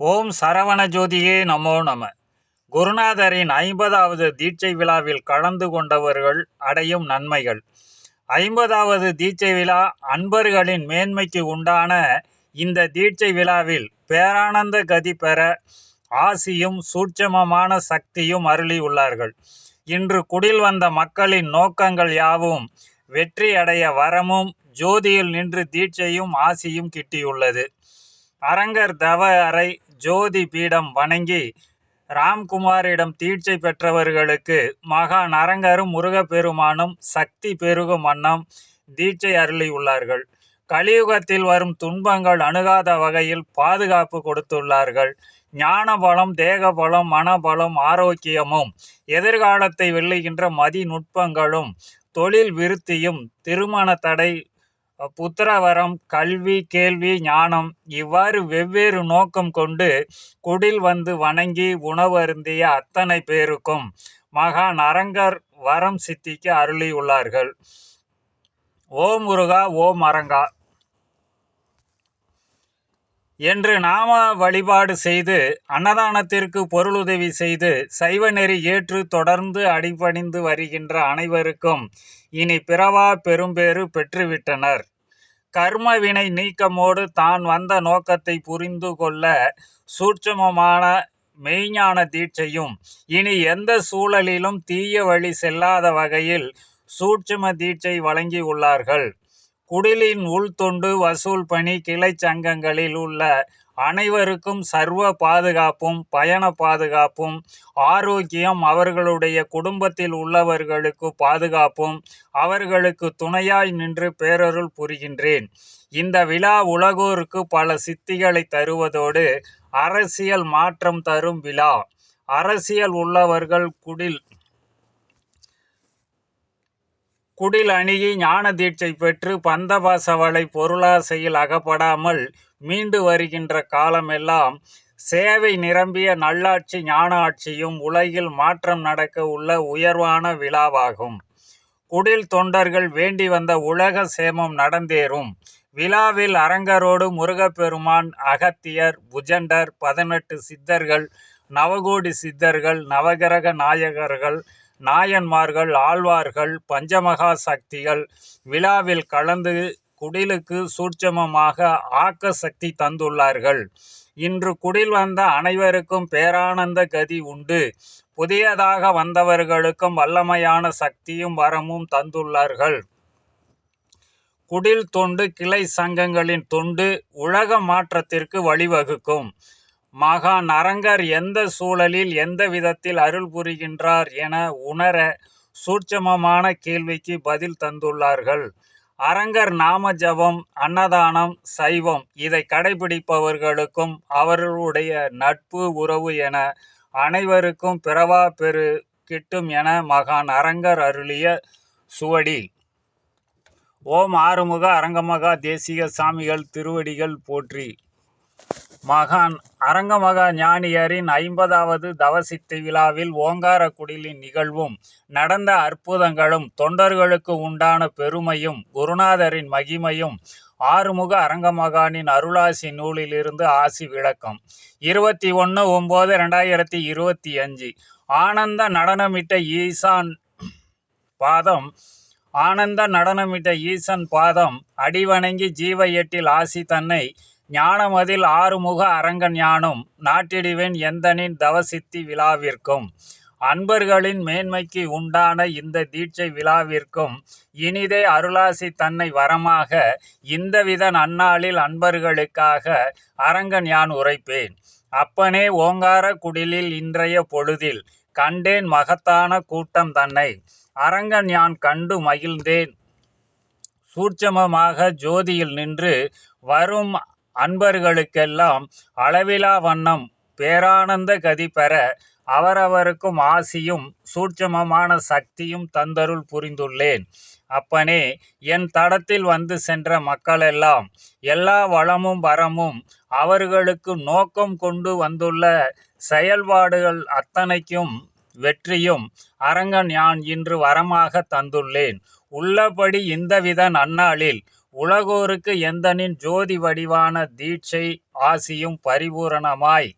ஓம் சரவண ஜோதியே நமோ நம. குருநாதரின் ஐம்பதாவது தீட்சை விழாவில் கலந்து கொண்டவர்கள் அடையும் நன்மைகள். ஐம்பதாவது தீட்சை விழா அன்பர்களின் மேன்மைக்கு உண்டான இந்த தீட்சை விழாவில் பேரானந்த கதி பெற ஆசியும் சூட்சமமான சக்தியும் அருளியுள்ளார்கள் இன்று குடில் வந்த மக்களின் நோக்கங்கள் யாவும் வெற்றி அடைய வரமும் ஜோதியில் நின்று தீட்சையும் ஆசியும் கிட்டியுள்ளது. அரங்கர் தவ அறை ஜோதி பீடம் வணங்கி ராம்குமாரிடம் தீட்சை பெற்றவர்களுக்கு மகா நரங்கரும் முருகப்பெருமானும் சக்தி பெருகும் வண்ணம் தீட்சை அருளியுள்ளார்கள் கலியுகத்தில் வரும் துன்பங்கள் அணுகாத வகையில் பாதுகாப்பு கொடுத்துள்ளார்கள். ஞான பலம் தேக பலம் மனபலம் ஆரோக்கியமும் எதிர்காலத்தை வெல்லுகின்ற மதி நுட்பங்களும் தொழில் விருத்தியும் திருமண தடை புத்திரவரம் கல்வி கேள்வி ஞானம் இவ்வாறு வெவ்வேறு நோக்கம் கொண்டு குடில் வந்து வணங்கி உணவருந்திய அத்தனை பேருக்கும் மகா நரங்கர் வரம் சித்திக்கு அருளியுள்ளார்கள் ஓம் முருகா ஓம் அரங்கா என்று நாம வழிபாடு செய்து அன்னதானத்திற்கு பொருளுதவி செய்து சைவ நெறி ஏற்று தொடர்ந்து அடிபணிந்து வருகின்ற அனைவருக்கும் இனி பிறவா பெரும்பேறு பெற்றுவிட்டனர். கர்மவினை நீக்கமோடு தான் வந்த நோக்கத்தை புரிந்து கொள்ள சூட்சமமான மெய்ஞான தீட்சையும் இனி எந்த சூழலிலும் தீய வழி செல்லாத வகையில் சூட்சும தீட்சை வழங்கியுள்ளார்கள் குடிலின் உள்தொண்டு வசூல் பணி கிளை சங்கங்களில் உள்ள அனைவருக்கும் சர்வ பாதுகாப்பும் பயண பாதுகாப்பும் ஆரோக்கியம் அவர்களுடைய குடும்பத்தில் உள்ளவர்களுக்கு பாதுகாப்பும் அவர்களுக்கு துணையாய் நின்று பேரருள் புரிகின்றேன். இந்த விழா உலகோருக்கு பல சித்திகளை தருவதோடு அரசியல் மாற்றம் தரும் விழா. அரசியல் உள்ளவர்கள் குடில் குடில் அணுகி ஞான தீட்சை பெற்று பந்தபாசவளை பொருளாசையில் அகப்படாமல் மீண்டு வருகின்ற காலமெல்லாம் சேவை நிரம்பிய நல்லாட்சி ஞான ஆட்சியும் உலகில் மாற்றம் நடக்க உள்ள உயர்வான விழாவாகும். குடில் தொண்டர்கள் வேண்டி வந்த உலக சேமம் நடந்தேறும். விழாவில் அரங்கரோடு முருகப்பெருமான் அகத்தியர் புஜண்டர் பதினெட்டு சித்தர்கள் நவகோடி சித்தர்கள் நவகிரக நாயகர்கள் நாயன்மார்கள் ஆழ்வார்கள் பஞ்சமகா சக்திகள் விழாவில் கலந்து குடிலுக்கு சூட்சமமாக ஆக்க சக்தி தந்துள்ளார்கள். இன்று குடில் வந்த அனைவருக்கும் பேரானந்த கதி உண்டு. புதியதாக வந்தவர்களுக்கும் வல்லமையான சக்தியும் வரமும் தந்துள்ளார்கள். குடில் தொண்டு கிளை சங்கங்களின் தொண்டு உலக மாற்றத்திற்கு வழிவகுக்கும். மகான் அரங்கர் எந்த சூழலில் எந்த விதத்தில் அருள் புரிகின்றார் என உணர சூட்சமமான கேள்விக்கு பதில் தந்துள்ளார்கள். அரங்கர் நாம ஜபம் அன்னதானம் சைவம் இதை கடைபிடிப்பவர்களுக்கும் அவர்களுடைய நட்பு உறவு என அனைவருக்கும் பிறவா பெரு கிட்டும் என மகான் அரங்கர் அருளிய சுவடி. ஓம் ஆறுமுக அரங்கமகா தேசிய சாமிகள் திருவடிகள் போற்றி. மகான் அரங்கமகா ஞானியரின் ஐம்பதாவது தவசித்தி விழாவில் ஓங்கார குடிலின் நிகழ்வும் நடந்த அற்புதங்களும் தொண்டர்களுக்கு உண்டான பெருமையும் குருநாதரின் மகிமையும் ஆறுமுக அரங்கமகானின் அருளாசி நூலிலிருந்து ஆசி விளக்கம். இருபத்தி ஒன்று ஒம்பது ரெண்டாயிரத்தி இருபத்தி அஞ்சு. ஆனந்த நடனமிட்ட ஈசான் பாதம் ஆனந்த நடனமிட்ட ஈசன் பாதம் அடிவணங்கி ஜீவ எட்டில் ஆசி தன்னை ஞானமதில் ஆறுமுக அரங்கன் ஞானம் நாட்டிடுவேன் எந்தனின் தவசித்தி விழாவிற்கும். அன்பர்களின் மேன்மைக்கு உண்டான இந்த தீட்சை விழாவிற்கும் இனிதே அருளாசி தன்னை வரமாக இந்தவித நன்னாளில் அன்பர்களுக்காக அரங்கன் யான் உரைப்பேன். அப்பனே ஓங்கார குடிலில் இன்றைய பொழுதில் கண்டேன் மகத்தான கூட்டம் தன்னை. அரங்கன் யான் கண்டு மகிழ்ந்தேன். சூட்சமமாக ஜோதியில் நின்று வரும் அன்பர்களுக்கெல்லாம் அளவிலா வண்ணம் பேரானந்த கதி பெற அவரவருக்கும் ஆசியும் சூட்சமமான சக்தியும் தந்தருள் புரிந்துள்ளேன். அப்பனே என் தடத்தில் வந்து சென்ற மக்களெல்லாம் எல்லா வளமும் வரமும் அவர்களுக்கு நோக்கம் கொண்டு வந்துள்ள செயல்பாடுகள் அத்தனைக்கும் வெற்றியும் அரங்கன் யான் இன்று வரமாக தந்துள்ளேன். உள்ளபடி இந்தவித நன்னாளில் உலகோருக்கு எந்தனின் ஜோதி வடிவான தீட்சை ஆசியும் பரிபூரணமாய்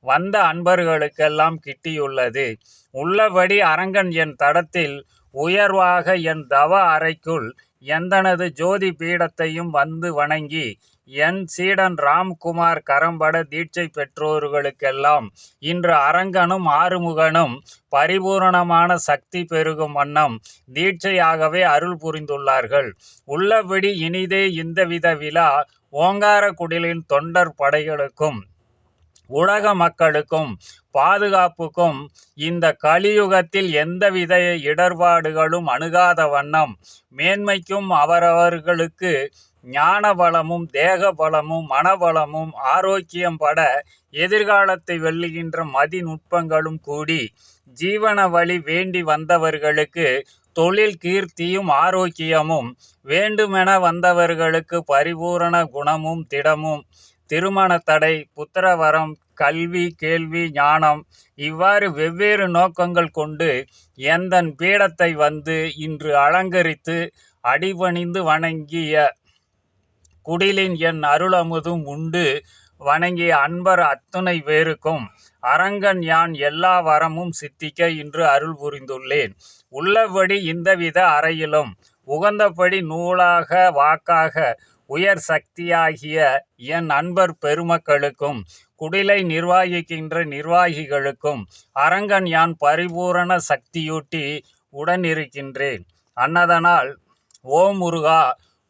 வந்த அன்பர்களுக்கெல்லாம் கிட்டியுள்ளது. உள்ளபடி அரங்கன் என் தடத்தில் உயர்வாக என் தவ அறைக்குள் எந்தனது ஜோதி பீடத்தையும் வந்து வணங்கி என் சீடன் ராம்குமார் கரம்பட தீட்சை பெற்றோர்களுக்கெல்லாம் இன்று அரங்கனும் ஆறுமுகனும் பரிபூரணமான சக்தி பெருகும் வண்ணம் தீட்சையாகவே அருள் புரிந்துள்ளார்கள். உள்ளபடி இனிதே இந்தவித விழா ஓங்கார குடிலின் தொண்டர் படைகளுக்கும் உலக மக்களுக்கும் பாதுகாப்புக்கும் இந்த கலியுகத்தில் எந்தவித இடர்பாடுகளும் அணுகாத வண்ணம் மேன்மைக்கும் அவரவர்களுக்கு ஞான வளமும் தேக பலமும் மனவளமும் ஆரோக்கியம் பட எதிர்காலத்தை வெல்லுகின்ற மதிநுட்பங்களும் கூடி ஜீவன வழி வேண்டி வந்தவர்களுக்கு தொழில் கீர்த்தியும் ஆரோக்கியமும் வேண்டுமென வந்தவர்களுக்கு பரிபூரண குணமும் திடமும் திருமண தடை புத்திரவரம் கல்வி கேள்வி ஞானம் இவ்வாறு வெவ்வேறு நோக்கங்கள் கொண்டு எந்தன் பீடத்தை வந்து இன்று அலங்கரித்து அடிபணிந்து வணங்கிய குடிலின் என் அருளமுதும் உண்டு வணங்கிய அன்பர் அத்துணை பேருக்கும் அரங்கன் யான் எல்லா வரமும் சித்திக்க இன்று அருள் புரிந்துள்ளேன். உள்ளபடி இந்தவித அறையிலும் உகந்தபடி நூலாக வாக்காக உயர் சக்தியாகிய என் அன்பர் பெருமக்களுக்கும் குடிலை நிர்வாகிக்கின்ற நிர்வாகிகளுக்கும் அரங்கன் யான் பரிபூரண சக்தியூட்டி உடனிருக்கின்றேன் அன்னதனால் ஓம் முருகா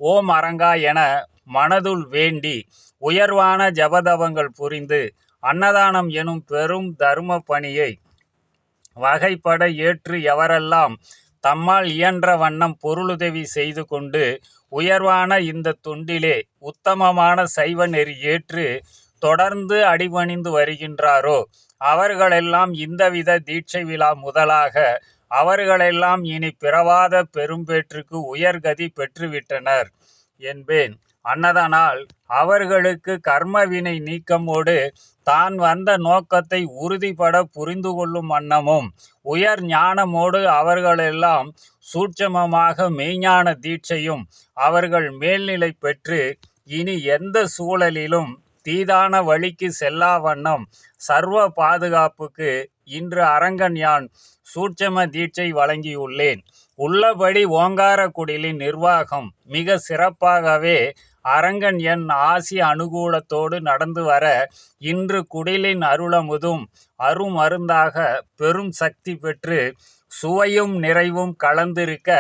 ஓம் அரங்கா என மனதுள் வேண்டி உயர்வான ஜபதவங்கள் புரிந்து அன்னதானம் எனும் பெரும் தர்ம பணியை வகைப்பட ஏற்று எவரெல்லாம் தம்மால் இயன்ற வண்ணம் பொருளுதவி செய்து கொண்டு உயர்வான இந்த தொண்டிலே உத்தமமான சைவ நெறி ஏற்று தொடர்ந்து அடிபணிந்து வருகின்றாரோ அவர்களெல்லாம் இந்தவித தீட்சை விழா முதலாக அவர்களெல்லாம் இனி பிறவாத பெரும்பேற்றுக்கு உயர்கதி பெற்றுவிட்டனர் என்பேன். அன்னதனால் அவர்களுக்கு கர்மவினை நீக்கமோடு தான் வந்த நோக்கத்தை உறுதிபட புரிந்து கொள்ளும் வண்ணமும் உயர் ஞானமோடு அவர்களெல்லாம் சூட்சமமாக மெய்ஞான தீட்சையும் அவர்கள் மேல்நிலை பெற்று இனி எந்த சூழலிலும் தீதான வழிக்கு செல்லா வண்ணம் சர்வ பாதுகாப்புக்கு இன்று அரங்கன் யான் சூட்சம தீட்சை வழங்கியுள்ளேன். உள்ளபடி ஓங்காரக்குடிலின் நிர்வாகம் மிக சிறப்பாகவே அரங்கன் என் ஆசி அனுகூலத்தோடு நடந்து வர இன்று குடிலின் அருளமுதும் அருமருந்தாக பெரும் சக்தி பெற்று சுவையும் நிறைவும் கலந்திருக்க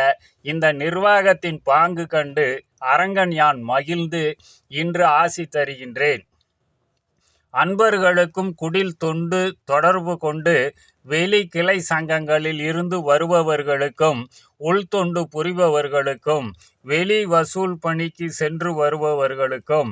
இந்த நிர்வாகத்தின் பாங்கு கண்டு அரங்கன் யான் மகிழ்ந்து இன்று ஆசி தருகின்றேன். அன்பர்களுக்கும் குடில் தொண்டு தொடர்பு கொண்டு வெளி கிளை சங்கங்களில் இருந்து வருபவர்களுக்கும் உள்தொண்டு புரிபவர்களுக்கும் வெளி வசூல் பணிக்கு சென்று வருபவர்களுக்கும்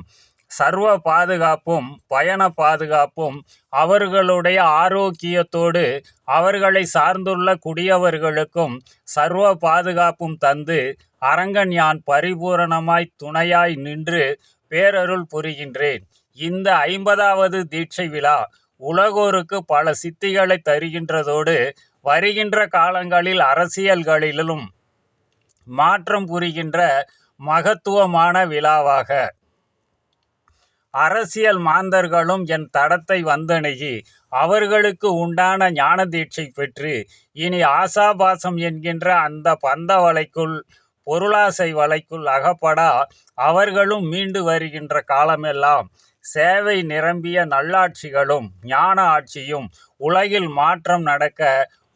சர்வ பாதுகாப்பும் பயண பாதுகாப்பும் அவர்களுடைய ஆரோக்கியத்தோடு அவர்களை சார்ந்துள்ள குடியவர்களுக்கும் சர்வ பாதுகாப்பும் தந்து அரங்கன் யான் பரிபூரணமாய் துணையாய் நின்று பேரருள் புரிகின்றேன். இந்த ஐம்பதாவது தீட்சை விழா உலகோருக்கு பல சித்திகளை தருகின்றதோடு வருகின்ற காலங்களில் அரசியல்களிலும் மாற்றம் புரிகின்ற மகத்துவமான விழாவாக. அரசியல் மாந்தர்களும் என் தடத்தை வந்தணுகி அவர்களுக்கு உண்டான ஞான தீட்சை பெற்று இனி ஆசாபாசம் என்கின்ற அந்த பந்த வலைக்குள் பொருளாசை வலைக்குள் அகப்படா அவர்களும் மீண்டு வருகின்ற காலமெல்லாம் சேவை நிரம்பிய நல்லாட்சிகளும் ஞான ஆட்சியும் உலகில் மாற்றம் நடக்க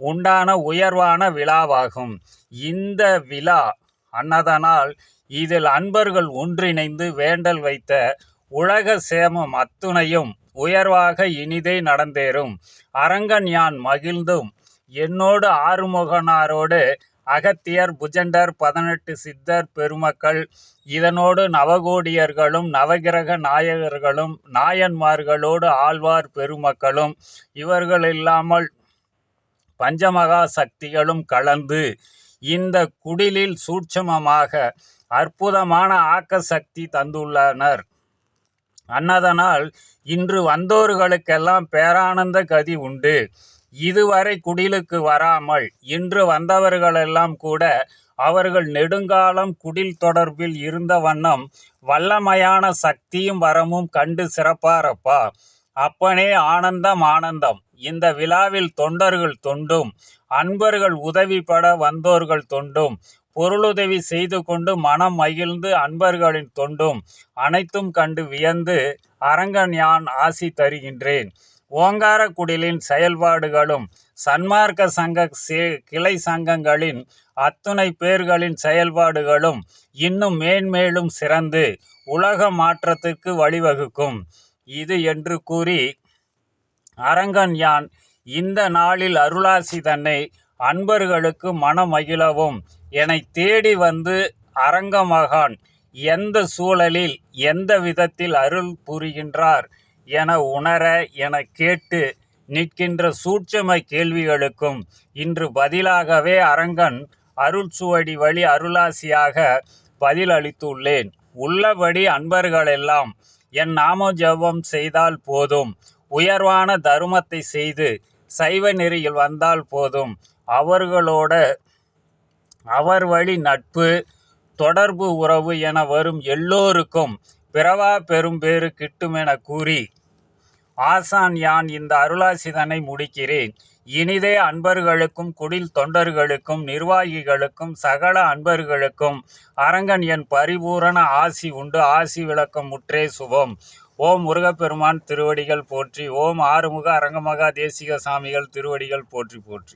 உண்டான உயர்வான விழாவாகும். இந்த விழா அன்னதனால் இதில் அன்பர்கள் ஒன்றிணைந்து வேண்டல் வைத்த உலக சேமம் அத்துணையும் உயர்வாக இனிதே நடந்தேறும். அரங்கன் யான் மகிழ்ந்தும் என்னோடு ஆறுமுகனாரோடு அகத்தியர் புஜண்டர் பதினெட்டு சித்தர் பெருமக்கள் இதனோடு நவகோடியர்களும் நவகிரக நாயகர்களும் நாயன்மார்களோடு ஆழ்வார் பெருமக்களும் இவர்கள் இல்லாமல் பஞ்சமகா சக்திகளும் கலந்து இந்த குடிலில் சூட்சமமாக அற்புதமான ஆக்க சக்தி தந்துள்ளனர். அன்னதனால் இன்று வந்தோர்களுக்கெல்லாம் பேரானந்த கதி உண்டு. இதுவரை குடிலுக்கு வராமல் இன்று வந்தவர்களெல்லாம் கூட அவர்கள் நெடுங்காலம் குடில் தொடர்பில் இருந்த வண்ணம் வல்லமையான சக்தியும் வரமும் கண்டு சிறப்பாரப்பா. அப்பனே ஆனந்தம் ஆனந்தம். இந்த விழாவில் தொண்டர்கள் தொண்டும் அன்பர்கள் உதவிப்பட வந்தோர்கள் தொண்டும் பொருளுதவி செய்து கொண்டு மனம் மகிழ்ந்து அன்பர்களின் தொண்டும் அனைத்தும் கண்டு வியந்து அரங்கன் யான் ஆசி தருகின்றேன். ஓங்காரக்குடிலின் செயல்பாடுகளும் சன்மார்க்க சங்க சே- கிளை சங்கங்களின் அத்துணை பேர்களின் செயல்பாடுகளும் இன்னும் மேன்மேலும் சிறந்து உலக மாற்றத்துக்கு வழிவகுக்கும். இது என்று கூறி அரங்கன் யான் இந்த நாளில் அருளாசி தன்னை அன்பர்களுக்கு மனமகிழவும். என்னை தேடி வந்து அரங்கமகான் எந்த சூழலில் எந்த விதத்தில் அருள் புரிகின்றார்? என உணர என கேட்டு நிற்கின்ற சூட்சம கேள்விகளுக்கும் இன்று பதிலாகவே அரங்கன் அருள் சுவடி வழி அருளாசியாக பதில் அளித்துள்ளேன் உள்ளபடி அன்பர்களெல்லாம் என் நாமஜெபம் செய்தால் போதும். உயர்வான தருமத்தை செய்து சைவ நெறியில் வந்தால் போதும். அவர்களோட அவர் வழி நட்பு தொடர்பு உறவு என வரும் எல்லோருக்கும் பிறவா பெரும் பேறு என கூறி ஆசான் யான் இந்த அருளாசிதனை முடிக்கிறேன். இனிதே அன்பர்களுக்கும் குடில் தொண்டர்களுக்கும் நிர்வாகிகளுக்கும் சகல அன்பர்களுக்கும் அரங்கன் என் பரிபூரண ஆசி உண்டு. ஆசி விளக்கம் முற்றே சுபம். ஓம் முருகப்பெருமான் திருவடிகள் போற்றி ஓம் ஆறுமுக அரங்கமகா தேசிக சாமிகள் திருவடிகள் போற்றி போற்றி.